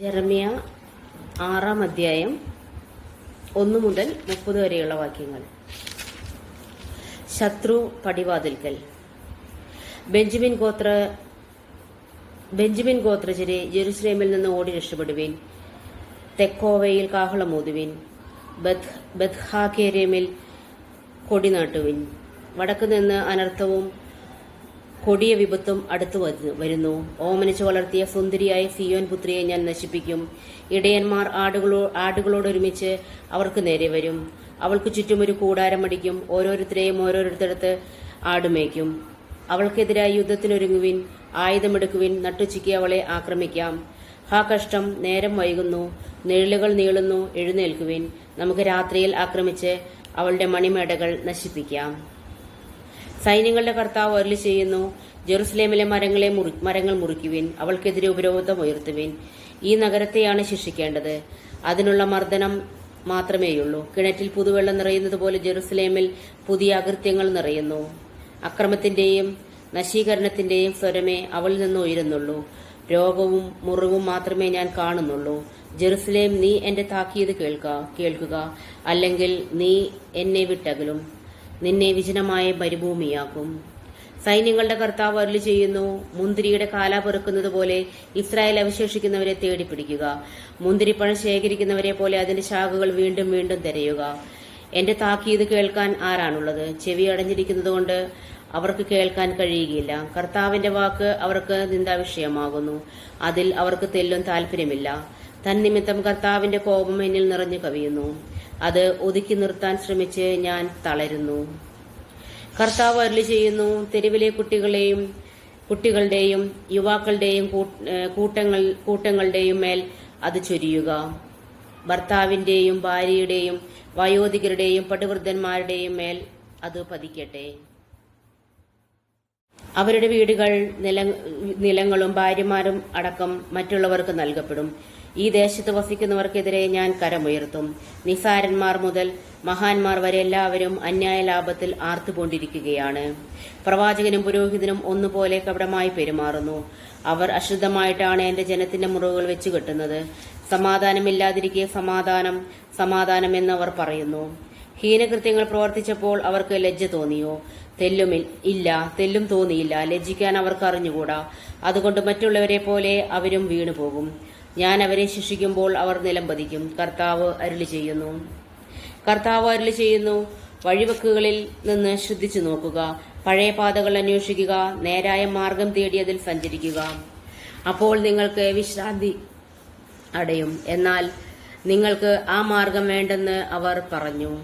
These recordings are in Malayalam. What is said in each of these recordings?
ജെറമിയ ആറാം അധ്യായം ഒന്നു മുതൽ മുപ്പത് വരെയുള്ള വാക്യങ്ങൾ. ശത്രു പടിവാതിൽക്കൽ. ബെഞ്ചമിൻ ഗോത്ര ബെഞ്ചമിൻ ഗോത്രജരെ ജെറുസലേമിൽ നിന്ന് ഓടി രക്ഷപ്പെടുവിൻ. തെക്കോവയിൽ കാഹളമൂതുവിൻ ബത് ബത്ഹാകേരമിൽ കൊടി നാട്ടുവിൻ. വടക്കു നിന്ന് അനർത്ഥവും കൊടിയ വിപത്തും അടുത്തു വരു- വരുന്നു. ഓമനിച്ചു വളർത്തിയ സുന്ദരിയായ സിയോൻ പുത്രിയെ ഞാൻ നശിപ്പിക്കും. ഇടയന്മാർ ആടുകളോ ആടുകളോടൊരുമിച്ച് അവർക്ക് നേരെ വരും. അവൾക്ക് ചുറ്റും ഒരു കൂടാരമടിക്കും ഓരോരുത്തരെയും ഓരോരുത്തരത്ത് ആടുമേക്കും അവൾക്കെതിരായി യുദ്ധത്തിനൊരുങ്ങുവിൻ ആയുധമെടുക്കുവിൻ നട്ടുച്ചിക്ക് അവളെ ആക്രമിക്കാം. ഹാ കഷ്ടം നേരം വൈകുന്നു. നിഴലുകൾ നീളുന്നു എഴുന്നേൽക്കുവിൻ. നമുക്ക് രാത്രിയിൽ ആക്രമിച്ച് അവളുടെ മണിമേടകൾ നശിപ്പിക്കാം. സൈന്യങ്ങളുടെ കർത്താവ് അരുളി ചെയ്യുന്നു ജെറുസലേമിലെ മരങ്ങളെ മുറി- മരങ്ങൾ മുറിക്കുവിൻ അവൾക്കെതിരെ ഉപരോധം ഉയർത്തുവിൻ. ഈ നഗരത്തെയാണ് ശിക്ഷിക്കേണ്ടത്. അതിനുള്ള മർദ്ദനം മാത്രമേയുള്ളൂ. കിണറ്റിൽ പുതുവെള്ളം നിറയുന്നത് പോലെ ജെറുസലേമിൽ പുതിയ അകൃത്യങ്ങൾ നിറയുന്നു. അക്രമത്തിന്റെയും നശീകരണത്തിന്റെയും സ്വരമേ അവളിൽ നിന്ന് ഉയരുന്നുള്ളൂ. രോഗവും മുറിവും മാത്രമേ ഞാൻ കാണുന്നുള്ളൂ. ജെറുസലേം നീ എന്റെ താക്കീത് കേൾക്കുക കേൾക്കുക. അല്ലെങ്കിൽ നീ എന്നെ വിട്ടകലും. നിന്നെ വിജനമായ മരുഭൂമിയാക്കും സൈന്യങ്ങളുടെ കർത്താവ് അരുളി ചെയ്യുന്നു മുന്തിരിയുടെ കാല പെറുക്കുന്നത് പോലെ ഇസ്രായേൽ അവശേഷിക്കുന്നവരെ തേടിപ്പിടിക്കുക. മുന്തിരിപ്പഴം ശേഖരിക്കുന്നവരെ പോലെ അതിന്റെ ശാഖകൾ വീണ്ടും വീണ്ടും തിരയുക. എന്റെ താക്കീത് കേൾക്കാൻ ആരാണുള്ളത്? ചെവി അടഞ്ഞിരിക്കുന്നതുകൊണ്ട് അവർക്ക് കേൾക്കാൻ കഴിയുകയില്ല. കർത്താവിന്റെ വാക്ക് അവർക്ക് നിന്ദാവിഷയമാകുന്നു. അതിൽ അവർക്ക് തെല്ലും താല്പര്യമില്ല തന്നിമിത്തം കർത്താവിന്റെ കോപം എന്നിൽ നിറഞ്ഞു കവിയുന്നു. അത് ഒതുക്കി നിർത്താൻ ശ്രമിച്ച് ഞാൻ തളരുന്നു. കർത്താവ് അരുളി ചെയ്യുന്നു തെരുവിലെ കുട്ടികളെയും കുട്ടികളുടെയും യുവാക്കളുടെയും കൂട്ടങ്ങൾ കൂട്ടങ്ങളുടെയും മേൽ അത് ചൊരിയുക. ഭർത്താവിന്റെയും ഭാര്യയുടെയും വയോധികരുടെയും പടുവൃദ്ധന്മാരുടെയും മേൽ അത് പതിക്കട്ടെ. അവരുടെ വീടുകൾ നില നിലങ്ങളും ഭാര്യമാരും അടക്കം മറ്റുള്ളവർക്ക് നൽകപ്പെടും. ഈ ദേശത്ത് വസിക്കുന്നവർക്കെതിരെ ഞാൻ കരമുയർത്തും. നിസാരന്മാർ മുതൽ മഹാന്മാർ വരെ എല്ലാവരും അന്യായ ലാഭത്തിൽ ആർത്തുകൊണ്ടിരിക്കുകയാണ്. പ്രവാചകനും പുരോഹിതനും ഒന്നുപോലെ കപടമായി പെരുമാറുന്നു. അവർ അശുദ്ധമായിട്ടാണ് എന്റെ ജനത്തിന്റെ മുറിവുകൾ വെച്ചു കെട്ടുന്നത് സമാധാനമില്ലാതിരിക്കെ സമാധാനം സമാധാനം എന്നവർ പറയുന്നു. ഹീനകൃത്യങ്ങൾ പ്രവർത്തിച്ചപ്പോൾ അവർക്ക് ലജ്ജ തോന്നിയോ? തെല്ലും ഇല്ല തെല്ലും തോന്നിയില്ല. ലജ്ജിക്കാൻ അവർക്ക് അറിഞ്ഞുകൂടാ. അതുകൊണ്ട് മറ്റുള്ളവരെ പോലെ അവരും വീണുപോകും. ഞാൻ അവരെ ശിക്ഷിക്കുമ്പോൾ അവർ നിലംപതിക്കും. കർത്താവ് അരുളി ചെയ്യുന്നു. കർത്താവ് അരുളി ചെയ്യുന്നു. വഴിവക്കുകളിൽ നിന്ന് ശ്രദ്ധിച്ചു നോക്കുക. പഴയ പാതകൾ അന്വേഷിക്കുക. നേരായ മാർഗം തേടിയതിൽ സഞ്ചരിക്കുക. അപ്പോൾ നിങ്ങൾക്ക് വിശ്രാന്തി അടയും. എന്നാൽ നിങ്ങൾക്ക് ആ മാർഗം വേണ്ടെന്ന് അവർ പറഞ്ഞു.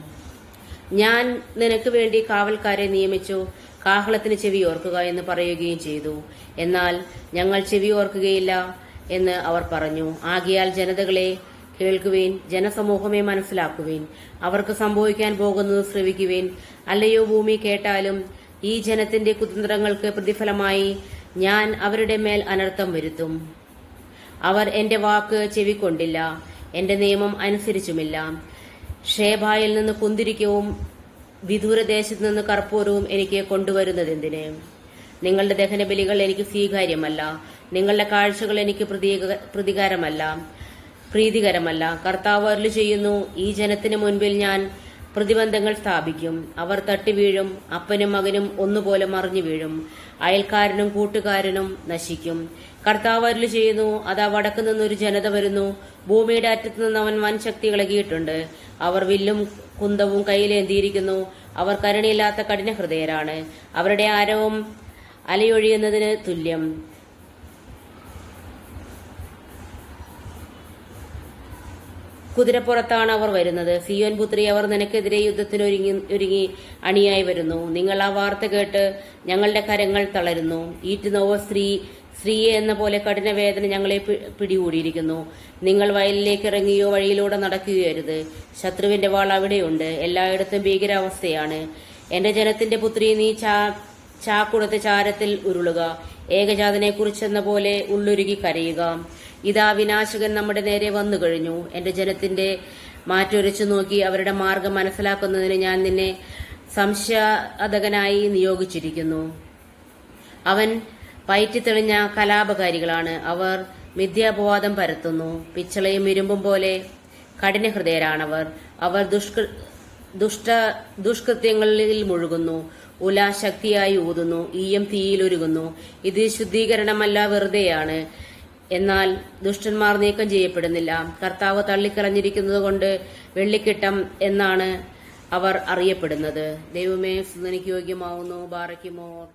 ഞാൻ നിനക്ക് വേണ്ടി കാവൽക്കാരെ നിയമിച്ചു. കാഹളത്തിന് ചെവി ഓർക്കുക എന്ന് പറയുകയും ചെയ്തു. എന്നാൽ ഞങ്ങൾ ചെവി ഓർക്കുകയില്ല. എന്ന് അവർ പറഞ്ഞു. ആകിയാൽ ജനതകളെ കേൾക്കുവേൻ ജനസമൂഹമേ മനസ്സിലാക്കുവേൻ. അവർക്ക് സംഭവിക്കാൻ പോകുന്നത് ശ്രവിക്കുവേൻ. അല്ലയോ ഭൂമി കേട്ടാലും ഈ ജനത്തിന്റെ കുതന്ത്രങ്ങൾക്ക് പ്രതിഫലമായി ഞാൻ അവരുടെ മേൽ അനർത്ഥം വരുത്തും. അവർ എന്റെ വാക്ക് ചെവിക്കൊണ്ടില്ല എന്റെ നിയമം അനുസരിച്ചുമില്ല. ഷേബായിൽ നിന്ന് കുന്തിരിക്കവും വിദൂരദേശത്ത് നിന്ന് കർപ്പൂരവും എനിക്ക് കൊണ്ടുവരുന്നതെന്തിന്? നിങ്ങളുടെ ദഹനബലികൾ എനിക്ക് സ്വീകാര്യമല്ല. നിങ്ങളുടെ കാഴ്ചകൾ എനിക്ക് പ്രതീക- പ്രതികാരമല്ല പ്രീതികരമല്ല. കർത്താവ് അരുളി ചെയ്യുന്നു ഈ ജനത്തിന് മുൻപിൽ ഞാൻ പ്രതിബന്ധങ്ങൾ സ്ഥാപിക്കും. അവർ തട്ടി വീഴും അപ്പനും മകനും ഒന്നുപോലെ മറിഞ്ഞു വീഴും. അയൽക്കാരനും കൂട്ടുകാരനും നശിക്കും. കർത്താവ് അരുളി ചെയ്യുന്നു അതാ വടക്കു നിന്നൊരു ജനത വരുന്നു. ഭൂമിയുടെ അറ്റത്തു നിന്ന് അവൻ വൻ ശക്തി ഇളകിയിട്ടുണ്ട്. അവർ വില്ലും കുന്തവും കയ്യിലേന്തിയിരിക്കുന്നു. അവർ കരുണയില്ലാത്ത കഠിന ഹൃദയരാണ് അവരുടെ ആരവം അലയൊഴിയുന്നതിന് തുല്യം. കുതിരപ്പുറത്താണ് അവർ വരുന്നത്. സിയോൻ പുത്രി അവർ നിനക്കെതിരെ യുദ്ധത്തിന് ഒരുങ്ങി ഒരുങ്ങി അണിയായി വരുന്നു. നിങ്ങൾ ആ വാർത്ത കേട്ട് ഞങ്ങളുടെ കരങ്ങൾ തളരുന്നു. ഈറ്റുനോവ സ്ത്രീ സ്ത്രീയെ എന്ന പോലെ കഠിന വേദന ഞങ്ങളെ പിടികൂടിയിരിക്കുന്നു. നിങ്ങൾ വയലിലേക്ക് ഇറങ്ങിയോ വഴിയിലൂടെ നടക്കുകയോ അരുത് ശത്രുവിന്റെ വാൾ അവിടെയുണ്ട്. എല്ലായിടത്തും ഭീകരാവസ്ഥയാണ്. എന്റെ ജനത്തിന്റെ പുത്രി നീ ചാ ചാക്കുടത്ത് ചാരത്തിൽ ഉരുളുക. ഏകജാതനെ കുറിച്ചെന്ന പോലെ ഉള്ളുരുകി കരയുക. ഇതാ വിനാശകൻ നമ്മുടെ നേരെ വന്നു കഴിഞ്ഞു. എന്റെ ജനത്തിന്റെ മാറ്റൊരച്ചു നോക്കി അവരുടെ മാർഗം മനസ്സിലാക്കുന്നതിന് ഞാൻ നിന്നെ സംശയാതകനായി നിയോഗിച്ചിരിക്കുന്നു. അവൻ പയറ്റിത്തെളിഞ്ഞ കലാപകാരികളാണ്. അവർ മിഥ്യാപവാദം പരത്തുന്നു. പിച്ചളയും ഇരുമ്പും പോലെ കഠിനഹൃദയരാണവർ. അവർ ദുഷ്കൃ ദുഷ്ട ദുഷ്കൃത്യങ്ങളിൽ മുഴുകുന്നു. ഉല ശക്തിയായി ഊതുന്നു ഈയം തീയിലൊരുകുന്നു. ഇത് ശുദ്ധീകരണമല്ല വെറുതെയാണ്. എന്നാൽ ദുഷ്ടന്മാർ നീക്കം ചെയ്യപ്പെടുന്നില്ല. കർത്താവ് തള്ളിക്കളഞ്ഞിരിക്കുന്നത് കൊണ്ട് വെള്ളിക്കിട്ടം എന്നാണ് അവർ അറിയപ്പെടുന്നത്. ദൈവമേ സുന്ദനിക്ക് യോഗ്യമാവുന്നു. ബാറയ്ക്കുമോ